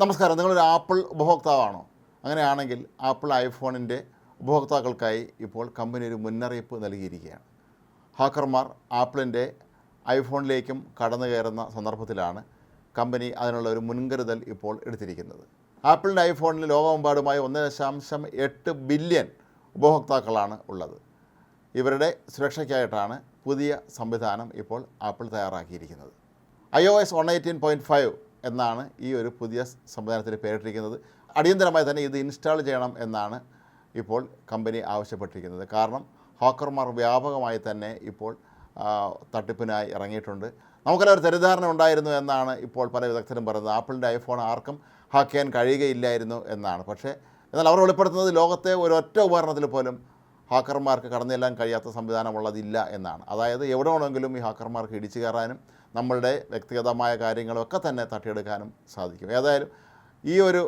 നമസ്കാരം. നിങ്ങളൊരു ആപ്പിൾ ഉപഭോക്താവാണോ? അങ്ങനെയാണെങ്കിൽ ആപ്പിൾ ഐഫോണിന്റെ ഉപഭോക്താക്കൾക്കായി ഇപ്പോൾ കമ്പനി ഒരു മുന്നറിയിപ്പ് നൽകിയിരിക്കുകയാണ്. ഹാക്കർമാർ ആപ്പിളിന്റെ ഐഫോണിലേക്കും കടന്നു കയറുന്ന സന്ദർഭത്തിലാണ് കമ്പനി അതിനുള്ള ഒരു മുൻകരുതൽ ഇപ്പോൾ എടുത്തിരിക്കുന്നത്. ആപ്പിളിന്റെ ഐഫോണിൽ ലോകമെമ്പാടുമായി ഒന്ന് ദശാംശം എട്ട് ബില്യൺ ഉപഭോക്താക്കളാണ് ഉള്ളത്. ഇവരുടെ സുരക്ഷയ്ക്കായിട്ടാണ് പുതിയ സംവിധാനം ഇപ്പോൾ ആപ്പിൾ തയ്യാറാക്കിയിരിക്കുന്നത്. I O S one eighteen point five എന്നാണ് ഈ ഒരു പുതിയ സംവിധാനത്തിന് പേരിട്ടിരിക്കുന്നത്. അടിയന്തരമായി തന്നെ ഇത് ഇൻസ്റ്റാൾ ചെയ്യണം എന്നാണ് ഇപ്പോൾ കമ്പനി ആവശ്യപ്പെട്ടിരിക്കുന്നത്. കാരണം ഹാക്കർമാർ വ്യാപകമായി തന്നെ ഇപ്പോൾ തട്ടിപ്പിനായി ഇറങ്ങിയിട്ടുണ്ട്. നമുക്കെല്ലാം ഒരു തെറ്റിദ്ധാരണ ഉണ്ടായിരുന്നു എന്നാണ് ഇപ്പോൾ പല വിദഗ്ധരും പറയുന്നത്. ആപ്പിളിന്റെ ഐഫോൺ ആർക്കും ഹാക്ക് ചെയ്യാൻ കഴിയുകയില്ലായിരുന്നു എന്നാണ്. പക്ഷേ എന്നാൽ അവർ വെളിപ്പെടുത്തുന്നത് ലോകത്തെ ഒരൊറ്റ ഉപകരണത്തിൽ പോലും ഹാക്കർമാർക്ക് കടന്നു ചെല്ലാൻ കഴിയാത്ത സംവിധാനമുള്ളതില്ല എന്നാണ്. അതായത് എവിടെ വേണമെങ്കിലും ഈ ഹാക്കർമാർക്ക് ഇടിച്ചു കയറാനും നമ്മളുടെ വ്യക്തിഗതമായ കാര്യങ്ങളൊക്കെ തന്നെ തട്ടിയെടുക്കാനും സാധിക്കും. ഏതായാലും ഈ ഒരു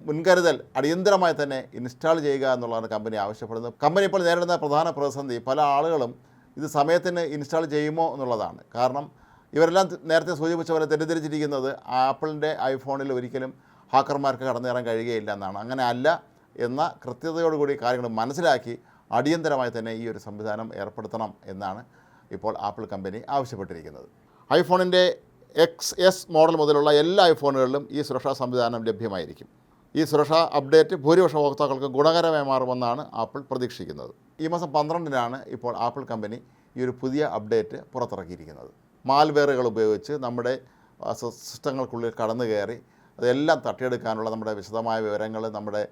മുൻകരുതൽ അടിയന്തരമായി തന്നെ ഇൻസ്റ്റാൾ ചെയ്യുക എന്നുള്ളതാണ് കമ്പനി ആവശ്യപ്പെടുന്നത്. കമ്പനി ഇപ്പോൾ നേരിടുന്ന പ്രധാന പ്രതിസന്ധി പല ആളുകളും ഇത് സമയത്തിന് ഇൻസ്റ്റാൾ ചെയ്യുമോ എന്നുള്ളതാണ്. കാരണം ഇവരെല്ലാം നേരത്തെ സൂചിപ്പിച്ച പോലെ തെറ്റിദ്ധരിച്ചിരിക്കുന്നത് ആപ്പിളിന്റെ ഐഫോണിൽ ഒരിക്കലും ഹാക്കർമാർക്ക് കടന്നേറാൻ കഴിയുകയില്ല എന്നാണ്. അങ്ങനെ അല്ല എന്ന കൃത്യതയോടുകൂടി കാര്യങ്ങൾ മനസ്സിലാക്കി അടിയന്തരമായി തന്നെ ഈ ഒരു സംവിധാനം ഏർപ്പെടുത്തണം എന്നാണ് ഇപ്പോൾ ആപ്പിൾ കമ്പനി ആവശ്യപ്പെട്ടിരിക്കുന്നത്. ഐഫോണിന്റെ എക്സ് എസ് മോഡൽ മുതലുള്ള എല്ലാ ഐഫോണുകളിലും ഈ സുരക്ഷാ സംവിധാനം ലഭ്യമായിരിക്കും. ഈ സുരക്ഷാ അപ്ഡേറ്റ് ഭൂരിപക്ഷ ഉപഭോക്താക്കൾക്ക് ഗുണകരമായി മാറുമെന്നാണ് ആപ്പിൾ പ്രതീക്ഷിക്കുന്നത്. ഈ മാസം പന്ത്രണ്ടിനാണ് ഇപ്പോൾ ആപ്പിൾ കമ്പനി ഈ ഒരു പുതിയ അപ്ഡേറ്റ് പുറത്തിറക്കിയിരിക്കുന്നത്. മാൽവെയറുകൾ ഉപയോഗിച്ച് നമ്മുടെ സിസ്റ്റങ്ങൾക്കുള്ളിൽ കടന്നു കയറി അതെല്ലാം തട്ടിയെടുക്കാനുള്ള നമ്മുടെ വിശദമായ വിവരങ്ങൾ നമ്മുടെ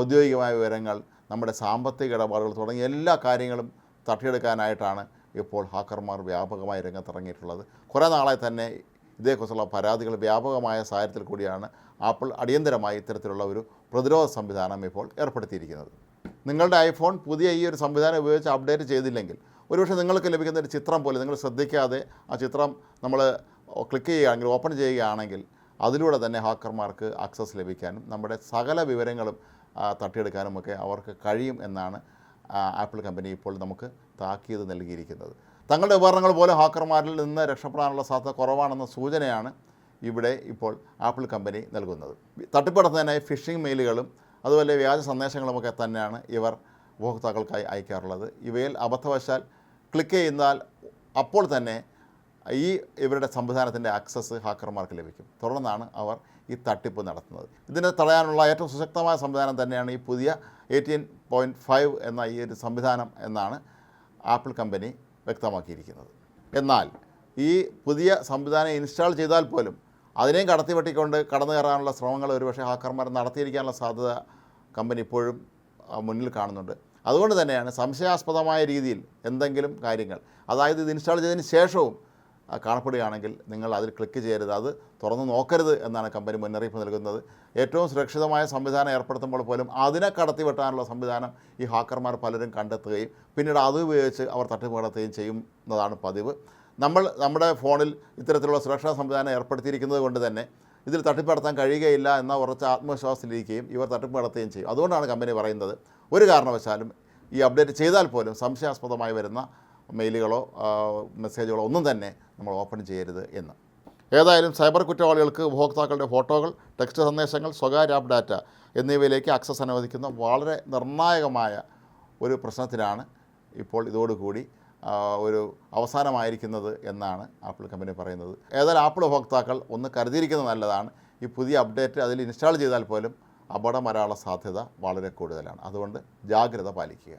ഔദ്യോഗികമായ വിവരങ്ങൾ നമ്മുടെ സാമ്പത്തിക ഇടപാടുകൾ തുടങ്ങിയ എല്ലാ കാര്യങ്ങളും തട്ടിയെടുക്കാനായിട്ടാണ് ഇപ്പോൾ ഹാക്കർമാർ വ്യാപകമായി രംഗത്തിറങ്ങിയിട്ടുള്ളത്. കുറേ നാളായി തന്നെ ഇതേക്കുറിച്ചുള്ള പരാതികൾ വ്യാപകമായ സാഹചര്യത്തിൽ കൂടിയാണ് ആപ്പിൾ അടിയന്തരമായി ഇത്തരത്തിലുള്ള ഒരു പ്രതിരോധ സംവിധാനം ഇപ്പോൾ ഏർപ്പെടുത്തിയിരിക്കുന്നത്. നിങ്ങളുടെ ഐഫോൺ പുതിയ ഈ ഒരു സംവിധാനം ഉപയോഗിച്ച് അപ്ഡേറ്റ് ചെയ്തില്ലെങ്കിൽ ഒരുപക്ഷെ നിങ്ങൾക്ക് ലഭിക്കുന്ന ഒരു ചിത്രം പോലെ നിങ്ങൾ ശ്രദ്ധിക്കാതെ ആ ചിത്രം നമ്മൾ ക്ലിക്ക് ചെയ്യുകയാണെങ്കിൽ ഓപ്പൺ ചെയ്യുകയാണെങ്കിൽ അതിലൂടെ തന്നെ ഹാക്കർമാർക്ക് ആക്സസ് ലഭിക്കാനും നമ്മുടെ സകല വിവരങ്ങളും തട്ടിയെടുക്കാനും ഒക്കെ അവർക്ക് കഴിയും എന്നാണ് ആപ്പിൾ കമ്പനി ഇപ്പോൾ നമുക്ക് താക്കീത് നൽകിയിരിക്കുന്നത്. തങ്ങളുടെ ഉപകരണങ്ങൾ പോലെ ഹാക്കർമാരിൽ നിന്ന് രക്ഷപ്പെടാനുള്ള സാധ്യത കുറവാണെന്ന സൂചനയാണ് ഇവിടെ ഇപ്പോൾ ആപ്പിൾ കമ്പനി നൽകുന്നത്. തട്ടിപ്പടത്തുന്നതിനായി ഫിഷിംഗ് മെയിലുകളും അതുപോലെ വ്യാജ സന്ദേശങ്ങളുമൊക്കെ തന്നെയാണ് ഇവർ ഉപഭോക്താക്കൾക്കായി അയക്കാറുള്ളത്. ഇവയിൽ അബദ്ധവശാൽ ക്ലിക്ക് ചെയ്യുന്നാൽ അപ്പോൾ തന്നെ ഈ ഇവരുടെ സംവിധാനത്തിന്റെ ആക്സസ് ഹാക്കർമാർക്ക് ലഭിക്കും. തുടർന്നാണ് അവർ ഈ തട്ടിപ്പ് നടത്തുന്നത്. ഇതിനെ തടയാനുള്ള ഏറ്റവും സുശക്തമായ സംവിധാനം തന്നെയാണ് ഈ പുതിയ എയ്റ്റീൻ പോയിന്റ് ഫൈവ് എന്ന ഈ ഒരു സംവിധാനം എന്നാണ് ആപ്പിൾ കമ്പനി വ്യക്തമാക്കിയിരിക്കുന്നത്. എന്നാൽ ഈ പുതിയ സംവിധാനം ഇൻസ്റ്റാൾ ചെയ്താൽ പോലും അതിനെയും കടത്തി വെട്ടിക്കൊണ്ട് കടന്നു കയറാനുള്ള ശ്രമങ്ങൾ ഒരുപക്ഷെ ഹാക്കർമാർ നടത്തിയിരിക്കാനുള്ള സാധ്യത കമ്പനി ഇപ്പോഴും മുന്നിൽ കാണുന്നുണ്ട്. അതുകൊണ്ട് തന്നെയാണ് സംശയാസ്പദമായ രീതിയിൽ എന്തെങ്കിലും കാര്യങ്ങൾ അതായത് ഇത് ഇൻസ്റ്റാൾ ചെയ്തതിന് ശേഷവും കാണപ്പെടുകയാണെങ്കിൽ നിങ്ങൾ അതിൽ ക്ലിക്ക് ചെയ്യരുത്. അത് തുറന്നു നോക്കരുത് എന്നാണ് കമ്പനി മുന്നറിയിപ്പ് നൽകുന്നത്. ഏറ്റവും സുരക്ഷിതമായ സംവിധാനം ഏർപ്പെടുത്തുമ്പോൾ പോലും അതിനെ കടത്തി വെട്ടാനുള്ള സംവിധാനം ഈ ഹാക്കർമാർ പലരും കണ്ടെത്തുകയും പിന്നീട് അത് ഉപയോഗിച്ച് അവർ തട്ടിപ്പ് നടത്തുകയും ചെയ്യുന്നതാണ് പതിവ്. നമ്മൾ നമ്മുടെ ഫോണിൽ ഇത്തരത്തിലുള്ള സുരക്ഷാ സംവിധാനം ഏർപ്പെടുത്തിയിരിക്കുന്നത് കൊണ്ട് തന്നെ ഇതിൽ തട്ടിപ്പ് നടത്താൻ കഴിയുകയില്ല എന്ന ഉറച്ച ആത്മവിശ്വാസത്തിലിരിക്കുകയും ഇവർ തട്ടിപ്പ് നടത്തുകയും ചെയ്യും. അതുകൊണ്ടാണ് കമ്പനി പറയുന്നത്. ഒരു കാരണവശാലും ഈ അപ്ഡേറ്റ് ചെയ്താൽ പോലും സംശയാസ്പദമായി വരുന്ന മെയിലുകളോ മെസ്സേജുകളോ ഒന്നും തന്നെ നമ്മൾ ഓപ്പൺ ചെയ്യരുത് എന്ന്. ഏതായാലും സൈബർ കുറ്റവാളികൾക്ക് ഉപഭോക്താക്കളുടെ ഫോട്ടോകൾ ടെക്സ്റ്റ് സന്ദേശങ്ങൾ സ്വകാര്യ ആപ്പ് ഡാറ്റ എന്നിവയിലേക്ക് ആക്സസ് അനുവദിക്കുന്ന വളരെ നിർണായകമായ ഒരു പ്രശ്നത്തിനാണ് ഇപ്പോൾ ഇതോടുകൂടി ഒരു അവസാനമായിരിക്കുന്നത് എന്നാണ് ആപ്പിൾ കമ്പനി പറയുന്നത്. ഏതായാലും ആപ്പിൾ ഉപഭോക്താക്കൾ ഒന്ന് കരുതിയിരിക്കുന്നത് നല്ലതാണ്. ഈ പുതിയ അപ്ഡേറ്റ് അതിൽ ഇൻസ്റ്റാൾ ചെയ്താൽ പോലും അപകടം വരാനുള്ള സാധ്യത വളരെ കൂടുതലാണ്. അതുകൊണ്ട് ജാഗ്രത പാലിക്കുക.